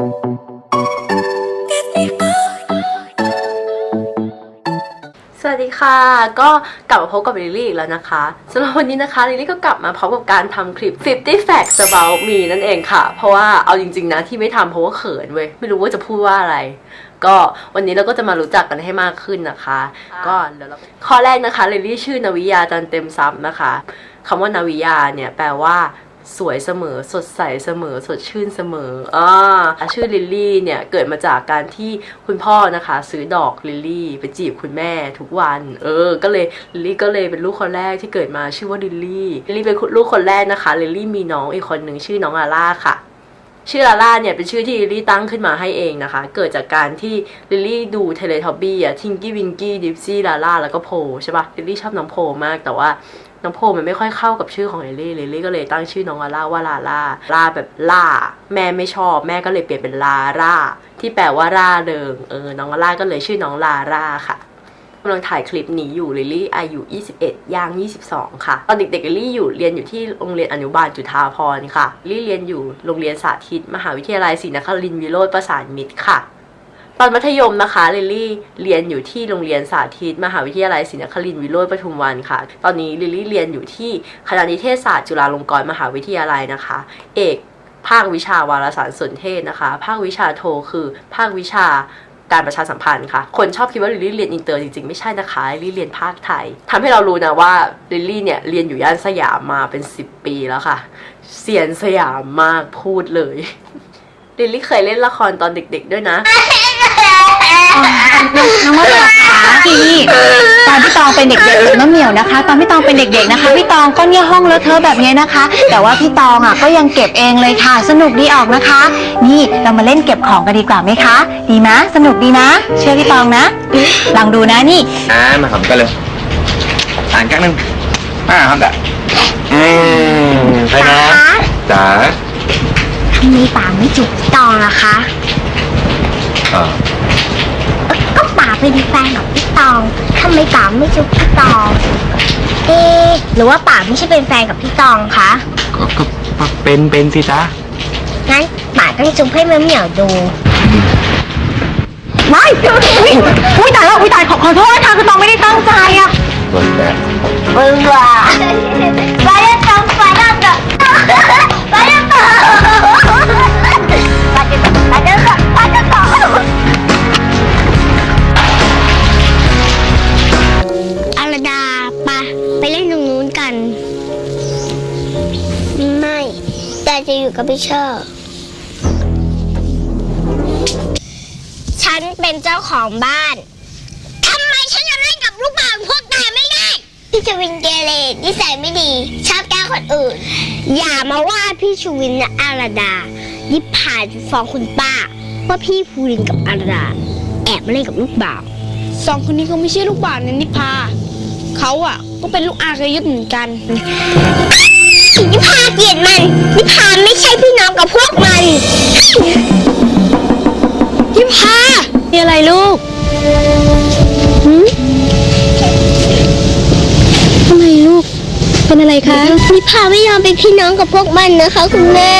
สวัสดีค่ะ ก็กลับมาพบกับลิลลี่อีกแล้วนะคะสำหรับวันนี้นะคะลิลลี่ก็กลับมาพร้อมกับการทำคลิป 50 facts about me นั่นเองค่ะ เพราะว่าเอาจริง ๆ นะที่ไม่ทำเพราะว่าเขินเว้ย ไม่รู้ว่าจะพูดว่าอะไร ก็วันนี้เราก็จะมารู้จักกันให้มากขึ้นนะคะ ก็เดี๋ยวเราข้อแรกนะคะลิลลี่ชื่อนาวิยาจันเต็มซับนะคะคำว่านาวิยาเนี่ยแปลว่า สวยเสมอสดใสเสมอสดชื่นเสมออ่าชื่อลิลลี่เนี่ยเกิดมาจากการที่คุณพ่อนะคะ ซื้อดอกลิลลี่ไปจีบคุณแม่ทุกวัน เออ ก็เลยลิลลี่ก็เลยเป็นลูกคนแรกที่เกิดมาชื่อว่าลิลลี่ลิลลี่เป็นลูกคนแรกนะคะลิลลี่มีน้องอีกคนหนึ่งชื่อน้องอาร่าค่ะชื่อลาล่าเนี่ยเป็นชื่อที่ลิลลี่ตั้งขึ้นมาให้เองนะคะ เกิดจากการที่ลิลลี่ดูเทเลทอบบี้อะทิงกี้วิงกี้ดิฟซี่ลาล่าแล้วก็โพใช่ปะลิลลี่ชอบน้องโพมากแต่ว่า น้องโพมันไม่ค่อยเข้ากับชื่อของลิลลี่ลิลลี่ก็เลยตั้งชื่อน้องลาล่าว่าลาล่าลาแบบล่า แม่ไม่ชอบ แม่ก็เลยเปลี่ยนเป็นลาร่าที่แปลว่าร่าเริงเออน้องลาล่าก็เลยชื่อน้องลาร่าค่ะกำลังถ่ายคลิปนี้อยู่ลิลลี่อายุ 21 ย่าง 22 ค่ะ ตอนเด็กๆลิลลี่อยู่เรียนอยู่ที่โรงเรียนอนุบาลจุฬาภรค่ะลิลลี่เรียนอยู่โรงเรียนสาธิต มหาวิทยาลัยศรีนครินทร์วิโรธประสานมิตรค่ะ ตอนมัธยมนะคะลิลลี่เรียนอยู่ที่โรงเรียนสาธิต มหาวิทยาลัยศรีนครินทร์วิโรธปทุมวันค่ะ ตอนนี้ลิลลี่เรียนอยู่ที่คณะนิเทศศาสตร์จุฬาลงกรณ์มหาวิทยาลัยนะคะ เอกภาควิชาวารสารสนเทศนะคะ ภาควิชาโทคือ ภาควิชาการประชาสัมพันธ์ค่ะ คนชอบคิดว่าลิลลี่เรียนอินเตอร์จริงๆ ไม่ใช่นะคะลิลลี่เรียนภาคไทยทำให้เรารู้นะว่าลิลลี่เนี่ยเรียนอยู่ย่านสยามมาเป็น 10 ปีแล้วค่ะ เสียนสยามมากพูดเลยลิลลี่เคยเล่นละครตอนเด็กๆด้วยนะ น้องมะเหมี่ยวคะพี่ตอนพี่ตองเป็นเด็กๆมะเหมี่ยวนะคะ ตอนพี่ตองเป็นเด็กๆนะคะ พี่ตองก็เนี่ยห้องเลอะเทอะแบบนี้นะคะ แต่ว่าพี่ตองอะก็ยังเก็บเองเลยค่ะ สนุกดีออกนะคะ นี่เรามาเล่นเก็บของกันดีกว่าไหมคะ ดีนะสนุกดีนะ เชื่อพี่ตองนะ ลองดูนะนี่ อ่ามาหอมกันเลย อ่านกันหนึ่งอ่าครับแต่อืมใช่นะจ๋าทำไมป๋าไม่จูบพี่ตองล่ะคะเออก็ป๋า เป็นแฟนกับพี่ตองทำไมป๋าไม่จูบพี่ตอง เอะหรือว่าป๋าไม่ใช่เป็นแฟนกับพี่ตองคะก็ก็เป็นเป็นสิจ๊ะงั้นป๋าต้องจูบให้มะเหมี่ยวดู ไม่อุ้ยอุ้ยตายแล้วอุ้ยตายขอขอโทษค่ะคือตองไม่ได้ตั้งใจอะโดนแดดมึงว่ะไปแล้วตองไปแล้วตองไปแล้วตอง กับพี่เชอร์ฉันเป็นเจ้าของบ้าน ทำไมฉันจะเล่นกับลูกหมาพวกนายไม่ได้ พี่ชวินเกเรนิสัยไม่ดี ชอบแกล้งคนอื่น อย่ามาว่าพี่ชวินนะอาราดา ยิบผ่านฟ้องคุณป้า ว่าพี่ภูรินกับอาราดา แอบมาเล่นกับลูกบ่าว สองคนนี้เขาไม่ใช่ลูกบ่าวนะนิพา เขาอะก็เป็นลูกอาเคยยุทธเหมือนกัน นิพาเกลียดมัน นิพาไม่ใช่พี่น้องกับพวกมันนิพามีอะไรลูกทำไมลูก เป็นอะไรคะ นิพาไม่ยอมเป็นพี่น้องกับพวกมันนะคะคุณแม่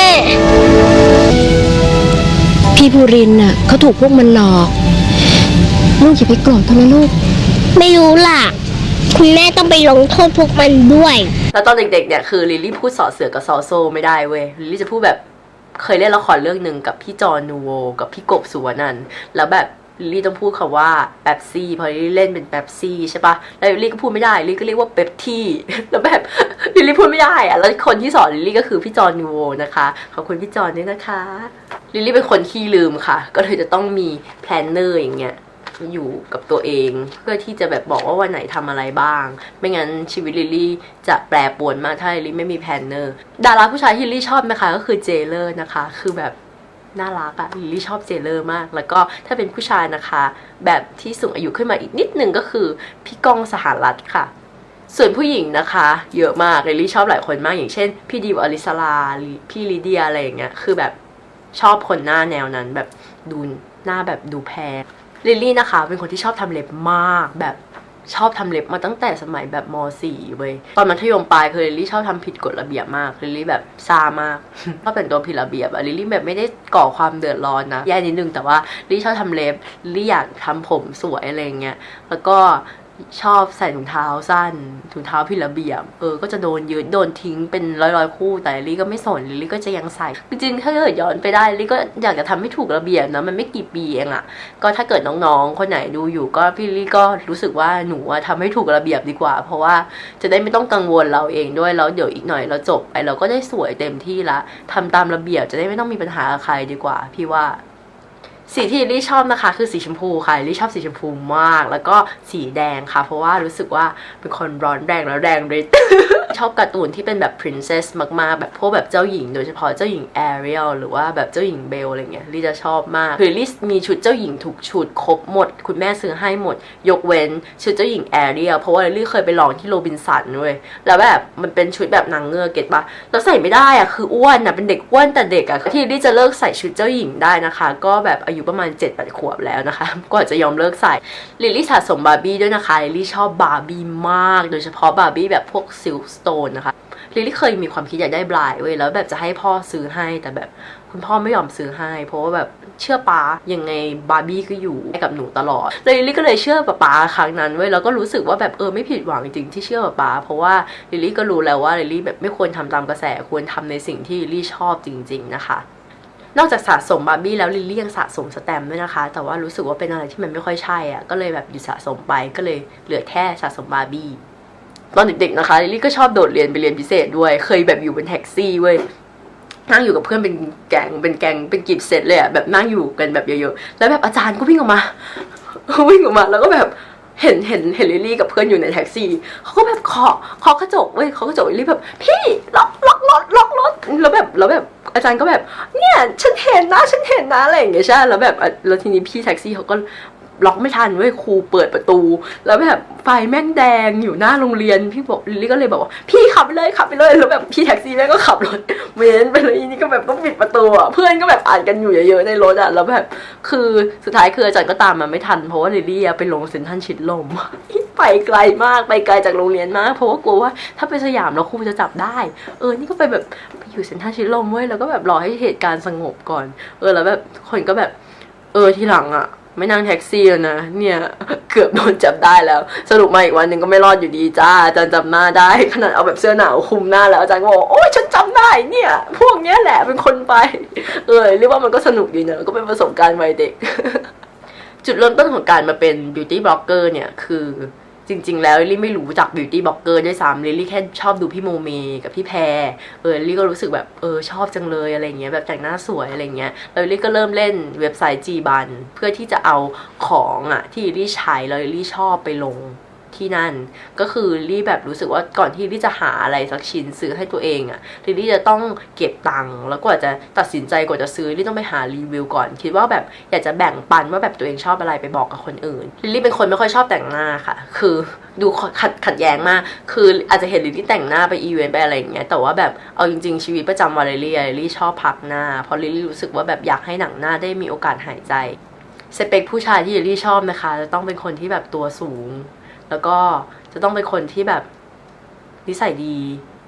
พี่ภูรินทร์น่ะเขาถูกพวกมันหลอก ลูกอย่าไปโกรธเขานะลูก ไม่รู้ล่ะ คุณแม่ต้องไปลงโทษพวกมันด้วย แล้วตอนเด็กๆเนี่ยคือลิลลี่พูดสอเสือกับซอโซไม่ได้เว้ยลิลลี่จะพูดแบบเคยเล่นละครเรื่องหนึ่งกับพี่จอห์นนูโวกับพี่กบสุวรรณันแล้วแบบลิลลี่ต้องพูดคำว่าแป๊บซี่พอลิลลี่เล่นเป็นแป๊บซี่ใช่ปะแล้วลิลลี่ก็พูดไม่ได้ลิลลี่ก็เรียกว่าเป๊ปที่แล้วแบบลิลลี่พูดไม่ได้อะแล้วคนที่สอนลิลลี่ก็คือพี่จอห์นนูโวนะคะขอบคุณพี่จอห์นด้วยนะคะลิลลี่เป็นคนขี้ลืมค่ะ ก็เลยจะต้องมีแพลนเนอร์อย่างเงี้ย อยู่กับตัวเอง เพื่อที่จะแบบบอกว่าวันไหนทำอะไรบ้าง ไม่งั้นชีวิตลิลลี่จะแปรปรวนมากถ้าลิลลี่ไม่มีแพนเนอร์ ดาราผู้ชายที่ลิลลี่ชอบนะคะก็คือเจเลอร์นะคะ คือแบบน่ารักอะลิลลี่ชอบเจเลอร์มาก แล้วก็ถ้าเป็นผู้ชายนะคะ แบบที่สูงอายุขึ้นมาอีกนิดนึงก็คือพี่ก้องสหรัฐค่ะส่วนผู้หญิงนะคะ เยอะมากลิลลี่ชอบหลายคนมากอย่างเช่น พี่ดิวอลิสลาพี่ลิเดียอะไรอย่างเงี้ยคือแบบชอบคนหน้าแนวนั้นแบบดูหน้าแบบดูแพง ลิลลี่นะคะ เป็นคนที่ชอบทำเล็บมากแบบชอบทำเล็บมาตั้งแต่สมัยแบบม .4 เว้ย ตอนมัธยมปลายคือลิลลี่ชอบทำผิดกฎระเบียบมากลิลลี่แบบซามากชอบแต่งตัวผิดระเบียบอะลิลลี่แบบไม่ได้ก่อความเดือดร้อนนะแย่นิดนึงแต่ว่าลิลลี่ชอบทำเล็บลิลลี่อยากทำผมสวยอะไรเงี้ยแล้วก็ ชอบใส่ถุงเท้าสั้นถุงเท้าผิดระเบียบเออก็จะโดนยืดโดนทิ้งเป็นร้อยร้อยๆคู่แต่ลิก็ไม่สนลิก็จะยังใส่จริงๆถ้าเกิดย้อนไปได้ลิก็อยากจะทำให้ถูกระเบียบนะมันไม่กี่ปีเองอะก็ถ้าเกิดน้องๆ คนไหนดูอยู่ก็พี่ลิก็รู้สึกว่าหนูอะทำให้ถูกระเบียบดีกว่า เพราะว่าจะได้ไม่ต้องกังวลเราเองด้วยแล้วเดี๋ยวอีกหน่อยเราจบไปเราก็ได้สวยเต็มที่ละทำตามระเบียบจะได้ไม่ต้องมีปัญหาใครดีกว่า พี่ว่า สีที่ลี่ชอบนะคะ คือสีชมพูค่ะลี่ชอบสีชมพูมาก แล้วก็สีแดงค่ะ เพราะว่ารู้สึกว่าเป็นคนร้อนแรงแล้วแรงฤทธิ์ชอบการ์ตูนที่เป็นแบบ princess มากๆ แบบพวกแบบเจ้าหญิงโดยเฉพาะเจ้าหญิง Ariel หรือว่าแบบเจ้าหญิงเบลอะไรเงี้ยลิจะชอบมากคือลิมีชุดเจ้าหญิงทุกชุดครบหมด คุณแม่ซื้อให้หมด ยกเว้นชุดเจ้าหญิง Ariel เพราะว่าลิลี่เคยไปลองที่โรบินสันเว้ยแล้วแบบมันเป็นชุดแบบนางเงือกเก็ตปะแล้วใส่ไม่ได้อะคืออ้วนอะเป็นเด็กอ้วนแต่เด็กอะที่ลิลี่จะเลิกใส่ชุดเจ้าหญิงได้นะคะ ก็แบบอายุประมาณ7จ็ดแปดขวบแล้วนะคะก่อนจะยอมเลิกใส่ลิลลี่สะสมบาร์บี้ด้วยนะคะลิลลี่ชอบบาร์บี้มาก โดยเฉพาะบาร์บี้แบบพวกซิลสโตนนะคะลิลลี่เคยมีความคิดอยากได้บลายเว้ยแล้วแบบจะให้พ่อซื้อให้แต่แบบคุณพ่อไม่ยอมซื้อให้ เพราะว่าแบบเชื่อป้ายังไงบาร์บี้ก็อยู่ให้กับหนูตลอดแล้วลิลลี่ก็เลยเชื่อป้าป้าครั้งนั้นเว้ยแล้วก็รู้สึกว่าแบบเออไม่ผิดหวังจริงที่เชื่อป้าป้าเพราะว่าลิลลี่ก็รู้แล้วว่าลิลลี่แบบไม่ควรทำตามกระแสควรทำในสิ่งที่ลิลลี่ชอบจริง ๆ นะคะ นอกจากสะสมบาร์บี้แล้วลิลลี่ยังสะสมสแตมด้วยนะคะ แต่ว่ารู้สึกว่าเป็นอะไรที่มันไม่ค่อยใช่อะก็เลยแบบหยุดสะสมไปก็เลยเหลือแค่สะสมบาร์บี้ตอนเด็กๆนะคะลิลลี่ก็ชอบโดดเรียนไปเรียนพิเศษด้วย เคยแบบอยู่บนแท็กซี่เว้ยนั่งอยู่กับเพื่อนเป็นแกงเป็นแกงเป็นกีบเซตเลยอะแบบนั่งอยู่กันแบบเยอะๆแล้วแบบอาจารย์ก็วิ่งออกมาวิ่งออกมาแล้วก็แบบ เห็นเห็นเห็นลิลี่กับเพื่อนอยู่ในแท็กซี่เขาก็แบบเคาะเคาะกระจกเว้ยเคาะกระจกลิลี่แบบ พี่ล็อกล็อกรถล็อกรถแล้วแบบแล้วแบบอาจารย์ก็แบบ เนี่ย ฉันเห็นนะฉันเห็นนะอะไรอย่างเงี้ยใช่แล้วแบบแล้วทีนี้พี่แท็กซี่เขาก็ ล็อกไม่ทันเว้ยครูเปิดประตู แล้วแบบไฟแม่งแดงอยู่หน้าโรงเรียน พี่บอกลิลลี่ก็เลยบอกว่าพี่ขับไปเลยขับไปเลยแล้วแบบพี่แท็กซี่แม่งก็ขับรถเว้นไปเลยอีนี่ก็แบบต้องปิดประตูอะเพื่อนก็แบบอ่านกันอยู่เยอะๆในรถอะแล้วแบบคือสุดท้ายคืออาจารย์ก็ตามมาไม่ทันเพราะว่าลิลลี่ไปลงเซ็นทรัลชิดลมไปไกลมากไปไกลจากโรงเรียนมากเพราะว่ากลัวว่าถ้าไปสยามแล้วครูจะจับได้ เออนี่ก็ไปแบบไปอยู่เซ็นทรัลชิดลมเว้ยแล้วก็แบบรอให้เหตุการณ์สงบก่อน เออแล้วแบบคนก็แบบ เออทีหลังอะ ไม่นั่งแท็กซี่แล้วนะ เนี่ย เกือบโดนจับได้แล้ว สรุปมาอีกวันหนึ่งก็ไม่รอดอยู่ดีจ้าอาจารย์จำหน้าได้ ขนาดเอาแบบเสื้อหนาวคลุมหน้าแล้วอาจารย์ก็บอกโอ้ยฉันจำได้เนี่ย พวกเนี้ยแหละเป็นคนไป เออเรียกว่ามันก็สนุกดีเนอะก็เป็นประสบการณ์วัยเด็ก จุดเริ่มต้นของการมาเป็นบิวตี้บล็อกเกอร์เนี่ยคือ จริง ๆ แล้วลิลลี่ไม่รู้จักบิวตี้บล็อกเกอร์ด้วยซ้ำลิลลี่แค่ชอบดูพี่โมเมกับพี่แพรเออลิลลี่ก็รู้สึกแบบเออชอบจังเลยอะไรเงี้ยแบบแต่งหน้าสวยอะไรเงี้ยแล้วลิลลี่ก็เริ่มเล่นเว็บไซต์จีบันเพื่อที่จะเอาของอะที่ลิลลี่ใช้แล้วลิลลี่ชอบไปลง ที่นั่น ก็คือลี่แบบรู้สึกว่าก่อนที่ลี่จะหาอะไรสักชิ้นซื้อให้ตัวเองอะลิลลี่จะต้องเก็บตังค์แล้วกว่าจะตัดสินใจกว่าจะซื้อลี่ต้องไปหารีวิวก่อน คิดว่าแบบอยากจะแบ่งปันว่าแบบตัวเองชอบอะไรไปบอกกับคนอื่นลี่เป็นคนไม่ค่อยชอบแต่งหน้าค่ะ คือดูขัดขัดแย้งมาก คืออาจจะเห็นลิลลี่แต่งหน้าไปอีเวนต์ไปอะไรอย่างเงี้ย แต่ว่าแบบเอาจริง ๆ ชีวิตประจำวันลิลลี่ลิลลี่ชอบพักหน้า เพราะลิลลี่รู้สึกว่าแบบอยากให้หนังหน้าได้มีโอกาสหายใจ สเปคผู้ชายที่ลิลลี่ชอบนะคะจะต้องเป็นคนที่แบบตัวสูง แล้วก็จะต้องเป็นคนที่แบบนิสัยดี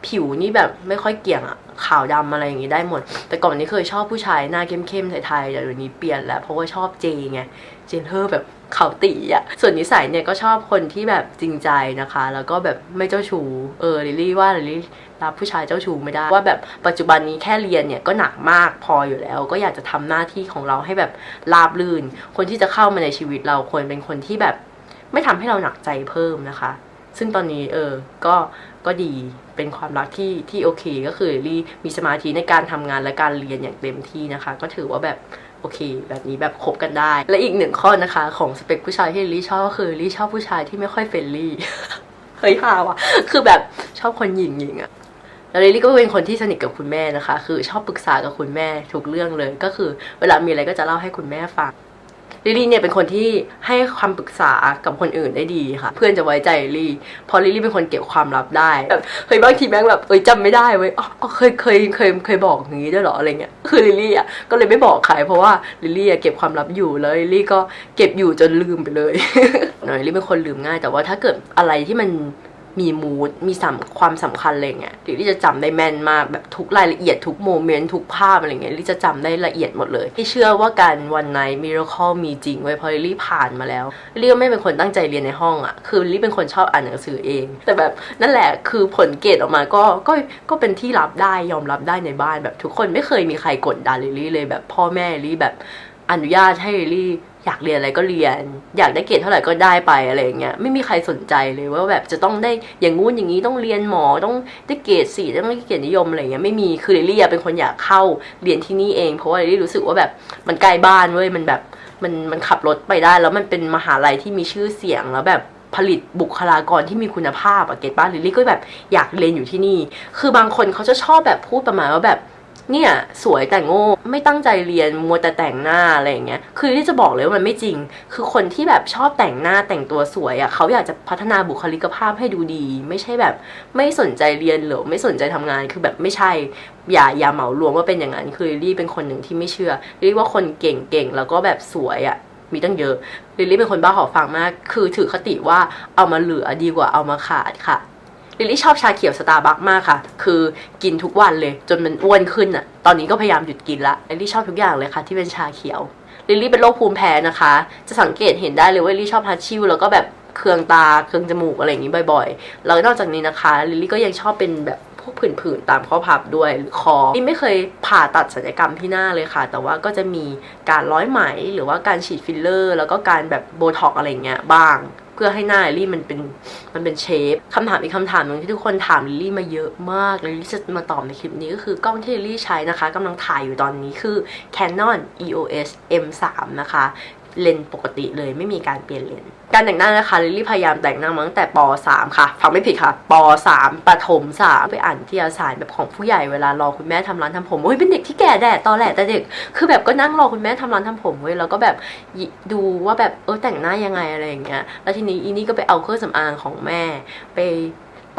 ผิวนี่แบบไม่ค่อยเกี่ยงอะขาวดำอะไรอย่างงี้ได้หมด แต่ก่อนนี้เคยชอบผู้ชายหน้าเข้มๆไทยๆแต่เดี๋ยวนี้เปลี่ยนแล้ว เพราะว่าชอบเจไงเจนเธอแบบขาวตีอะส่วนนิสัยเนี่ยก็ชอบคนที่แบบจริงใจนะคะ แล้วก็แบบไม่เจ้าชู้เออลิลี่ว่าลิลลี่รับผู้ชายเจ้าชู้ไม่ได้ว่าแบบปัจจุบันนี้แค่เรียนเนี่ยก็หนักมากพออยู่แล้ว ก็อยากจะทำหน้าที่ของเราให้แบบราบรื่น คนที่จะเข้ามาในชีวิตเราควรเป็นคนที่แบบ ไม่ทำให้เราหนักใจเพิ่มนะคะ ซึ่งตอนนี้เออก็ก็ดีเป็นความรักที่ที่โอเคก็คือลี่มีสมาธิในการทำงานและการเรียนอย่างเต็มที่นะคะ ก็ถือว่าแบบโอเค แบบนี้แบบคบกันได้ และอีกหนึ่งข้อนะคะของสเปคผู้ชายที่ลี่ชอบก็คือลี่ชอบผู้ชายที่ไม่ค่อยเฟรนลี่เฮ้ยฮาวะคือแบบชอบคนหญิงหญิงอะแล้วลิลี่ก็เป็นคนที่สนิทกับคุณแม่นะคะ คือชอบปรึกษากับคุณแม่ทุกเรื่องเลย ก็คือเวลามีอะไรก็จะเล่าให้คุณแม่ฟัง ลิลี่เนี่ยเป็นคนที่ให้ความปรึกษากับคนอื่นได้ดีค่ะ เพื่อนจะไว้ใจลิลี่เพราะลิลี่เป็นคนเก็บความลับได้แบบเฮ้ยบางทีแม่งแบบเอ้ยจำไม่ได้เว้ยอ๋อเคยเคยเคยเคยบอกอย่างนี้ด้วยเหรออะไรเงี้ยคือลิลี่อะก็เลยไม่บอกใครเพราะว่าลิลี่อะเก็บความลับอยู่แล้วลิลี่ก็เก็บอยู่จนลืมไปเลยหน่อยลิลี่เป็นคนลืมง่าย แต่ว่าถ้าเกิดอะไรที่มัน มีมูดมีสำความสำคัญอะไรเงี้ยลิลี่จะจำได้แม่นมากแบบทุกรายละเอียดทุกโมเมนต์ทุกภาพอะไรเงี้ยลิลี่จะจำได้ละเอียดหมดเลยที่เชื่อว่าการวันไนมิราคอมีจริงไว้เพราะลิลี่ผ่านมาแล้วลิลี่ก็ไม่เป็นคนตั้งใจเรียนในห้องอะ่ะคือลิลี่เป็นคนชอบอ่านหนังสือเอง แต่แบบนั่นแหละคือผลเกรดออกมาก็ก็ก็เป็นที่รับได้ยอมรับได้ในบ้านแบบทุกคนไม่เคยมีใครกดดันลิลี่เลยแบบพ่อแม่ลิลี่แบบ อนุญาตให้ลิลี่อยากเรียนอะไรก็เรียน อยากได้เกรดเท่าไหร่ก็ได้ไปอะไรอย่างเงี้ยไม่มีใครสนใจเลยว่าแบบจะต้องได้อย่างงู้นอย่างนี้ต้องเรียนหมอต้องได้เกรดสี่ต้องได้เกรดนิยมอะไรเงี้ยไม่มีคือลิลี่เป็นคนอยากเข้าเรียนที่นี่เอง เพราะว่าลิลี่รู้สึกว่าแบบมันใกล้บ้านเว้ยมันแบบมันมันขับรถไปได้ แล้วมันเป็นมหาลัยที่มีชื่อเสียงแล้วแบบผลิตบุคลากรที่มีคุณภาพอะเกตป้านลิลลี่ก็แบบอยากเรียนอยู่ที่นี่ คือบางคนเขาจะชอบแบบพูดประมาณว่าแบบ เนี่ยสวยแต่งโง่ไม่ตั้งใจเรียนมัวแต่แต่งหน้าอะไรอย่างเงี้ยคือที่จะบอกเลยว่ามันไม่จริง คือคนที่แบบชอบแต่งหน้าแต่งตัวสวยอะ่ะเขาอยากจะพัฒนาบุคลิกภาพให้ดูดี ไม่ใช่แบบไม่สนใจเรียนหรือไม่สนใจทำงานคือแบบไม่ใช่อย่าอย่าเหมารวมว่าเป็นอย่างนั้นคือลิลลี่เป็นคนหนึ่งที่ไม่เชื่อลิลลี่ว่าคนเก่งเก่งแล้วก็แบบสวยอะ่ะมีตั้งเยอะลิลลี่เป็นคนบ้าหอฟังมาก คือถือคติว่าเอามาเหลือดีกว่าเอามาขาดค่ะ ลิลี่ชอบชาเขียวสตาร์บัคมากค่ะ คือกินทุกวันเลย จนมันอ้วนขึ้นอะตอนนี้ก็พยายามหยุดกินละลิลี่ชอบทุกอย่างเลยค่ะ ที่เป็นชาเขียว ลิลี่เป็นโรคภูมิแพ้นะคะ จะสังเกตเห็นได้เลยว่าลิลี่ชอบฮัตชิวแล้วก็แบบเคืองตาเคืองจมูกอะไรอย่างนี้บ่อยๆ แล้วนอกจากนี้นะคะ ลิลลี่ก็ยังชอบเป็นแบบพวกผื่นๆตามข้อพับด้วยหรือคอลิลลี่ไม่เคยผ่าตัดศัลยกรรมที่หน้าเลยค่ะ แต่ว่าก็จะมีการร้อยไหมหรือว่าการฉีดฟิลเลอร์ แล้วก็การแบบโบท็อกอะไรเงี้ยบ้าง เพื่อให้หน้าลิลลี่มันเป็นมันเป็นเชฟคำถามอีกคำถามหนึ่งที่ทุกคนถามลิลลี่มาเยอะมากลิลลี่จะมาตอบในคลิปนี้ก็คือกล้องที่ลิลลี่ใช้นะคะกำลังถ่ายอยู่ตอนนี้คือ Canon EOS M3 นะคะ เลนปกติเลยไม่มีการเปลี่ยนเลนการแต่งหน้านะคะลิลลี่พยายามแต่งหน้ามาตั้งแต่ป .3 ค่ะฟังไม่ผิดค่ะป .3 ประถม3ไปอ่านที่อาสารแบบของผู้ใหญ่เวลารอคุณแม่ทำร้านทำผมโอ้ยเป็นเด็กที่แก่แดดตอแหลแต่เด็ก คือแบบก็นั่งรอคุณแม่ทำร้านทำผมเว้ยแล้วก็แบบดูว่าแบบเออแต่งหน้ายังไงอะไรอย่างเงี้ยแล้วทีนี้อีนี่ก็ไปเอาเครื่องสำอางของแม่ไป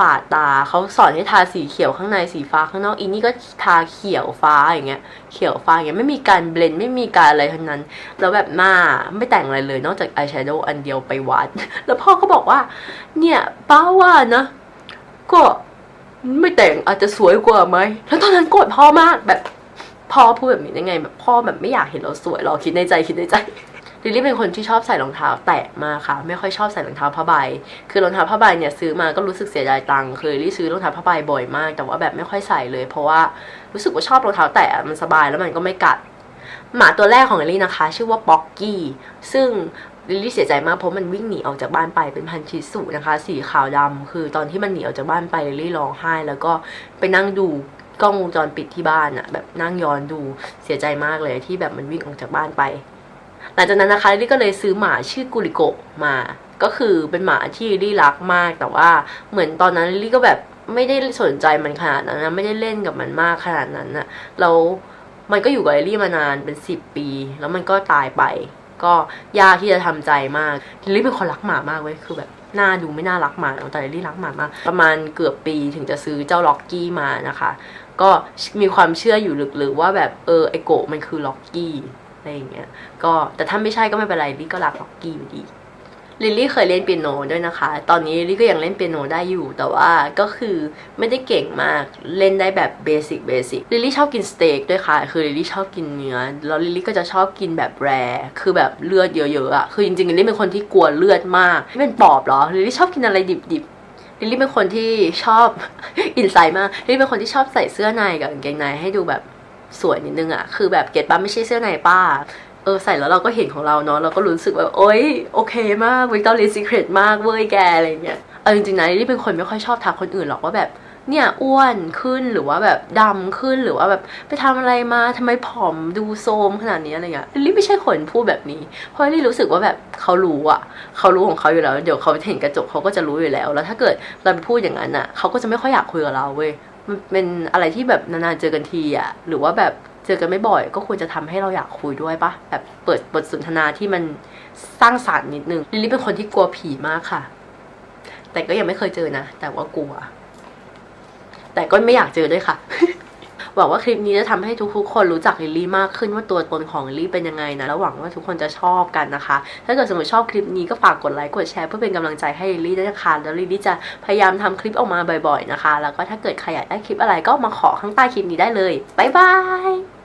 ปาดตาเขาสอนให้ทาสีเขียวข้างในสีฟ้าข้างนอกอีนี่ก็ทาเขียวฟ้าอย่างเงี้ย เขียวฟ้าอย่างเงี้ยไม่มีการเบลนด์ไม่มีการอะไรทั้งนั้น แล้วแบบหน้าไม่แต่งอะไรเลย นอกจากอายแชโดว์อันเดียวไปวัด แล้วพ่อก็บอกว่า เนี่ยป้าว่านะ ก็ไม่แต่งอาจจะสวยกว่าไหมแล้วตอนนั้นโกรธพ่อมากแบบพ่อพูดแบบนี้ได้ไงแบบพ่อแบบไม่อยากเห็นเราสวยหรอคิดในใจคิดในใจ ลิลี่เป็นคนที่ชอบใส่รองเท้าแตะมากค่ะ ไม่ค่อยชอบใส่รองเท้าผ้าใบ คือรองเท้าผ้าใบเนี่ยซื้อมาก็รู้สึกเสียดายตังค์คือลิลี่ซื้อรองเท้าผ้าใบบ่อยมาก แต่ว่าแบบไม่ค่อยใส่เลย เพราะว่ารู้สึกว่าชอบรองเท้าแตะมันสบายแล้วมันก็ไม่กัด หมาตัวแรกของลิลี่นะคะ ชื่อว่าป๊อกกี้ ซึ่งลิลี่เสียใจมากเพราะมันวิ่งหนีออกจากบ้านไปเป็นพันชิสุนะคะ สีขาวดำคือตอนที่มันหนีออกจากบ้านไปลิลี่ร้องไห้ แล้วก็ไปนั่งดูกล้องวงจรปิดที่บ้านอะแบบนั่งย้อนดูเสียใจมากเลยที่แบบมันวิ่งออกจากบ้านไป หลังจากนั้นนะคะลิลลี่ก็เลยซื้อหมาชื่อกุลิโกะมา ก็คือเป็นหมาที่ลิลลี่รักมาก แต่ว่าเหมือนตอนนั้นลิลลี่ก็แบบไม่ได้สนใจมันขนาดนั้นนะไม่ได้เล่นกับมันมากขนาดนั้นนะแล้วมันก็อยู่กับลิลลี่มานานเป็นสิบปี แล้วมันก็ตายไป ก็ยากที่จะทำใจมากลิลลี่เป็นคนรักหมามากเว้ยคือแบบหน้าดูไม่น่ารักหมาแต่ลิลลี่รักหมามาก ประมาณเกือบปีถึงจะซื้อเจ้าล็อกกี้มานะคะ ก็มีความเชื่ออยู่ลึกๆว่าแบบเออไอโกะมันคือล็อกกี้ อะไรอย่างเงี้ยก็แต่ถ้าไม่ใช่ก็ไม่เป็นไรลี่ก็รักล็อกกี้อยู่ดีลิลลี่เคยเล่นเปียโนด้วยนะคะ ตอนนี้ลิลลี่ก็ยังเล่นเปียโนได้อยู่ แต่ว่าก็คือไม่ได้เก่งมาก เล่นได้แบบเบสิกเบสิกลิลลี่ชอบกินสเต็กด้วยค่ะ คือลิลลี่ชอบกินเนื้อ แล้วลิลลี่ก็จะชอบกินแบบแร คือแบบเลือดเยอะๆอะคือจริงๆลิลลี่เป็นคนที่กลัวเลือดมากไม่เป็นปอบเหรอ ลิลลี่ชอบกินอะไรดิบๆ ลิลลี่เป็นคนที่ชอบอินไซด์มาก ลิลลี่เป็นคนที่ชอบใส่เสื้อในกับกางเกงในให้ดูแบบ สวยนิดนึงอะคือแบบเก็ตป้าไม่ใช่เสื้อในป้าเออใส่แล้วเราก็เห็นของเราเนาะเราก็รู้สึกแบบโอ๊ยโอเคมากวิกตอเรียซีเครตมากเว้ยแกอะไรเงี้ยเอาจริงๆนะลิลี่เป็นคนไม่ค่อยชอบทักคนอื่นหรอกว่าแบบเนี่ยอ้วนขึ้นหรือว่าแบบดำขึ้นหรือว่าแบบไปทำอะไรมาทำไมผอมดูโซมขนาดนี้อะไรเงี้ยลิลลี่ไม่ใช่คนพูดแบบนี้ เพราะลิลลี่รู้สึกว่าแบบเขารู้อะเขารู้ของเขาอยู่แล้ว เดี๋ยวเขาเห็นกระจกเขาก็จะรู้อยู่แล้ว แล้วถ้าเกิดเราไปพูดอย่างนั้นอะเขาก็จะไม่ค่อยอยากคุยกับเราเว้ย มันเป็นอะไรที่แบบนานๆเจอกันทีอะหรือว่าแบบเจอกันไม่บ่อย ก็ควรจะทำให้เราอยากคุยด้วยปะแบบเปิดบทสนทนาที่มันสร้างสารรค์นิดนึงลิลลี่เป็นคนที่กลัวผีมากค่ะ แต่ก็ยังไม่เคยเจอนะ แต่ว่ากลัว แต่ก็ไม่อยากเจอด้วยค่ะ หวังว่าคลิปนี้จะทำให้ทุกๆ คนรู้จักลิลลี่มากขึ้นว่าตัวตนของลิลลี่เป็นยังไงนะแล้วหวังว่าทุกคนจะชอบกันนะคะ ถ้าเกิดสมมติชอบคลิปนี้ก็ฝากกดไลค์กดแชร์เพื่อเป็นกำลังใจให้ลิลลี่ด้วยนะคะแล้วลิลลี่จะพยายามทำคลิปออกมาบ่อยๆนะคะ แล้วก็ถ้าเกิดใครอยากได้คลิปอะไรก็มาขอข้างใต้คลิปนี้ได้เลยบ๊ายบาย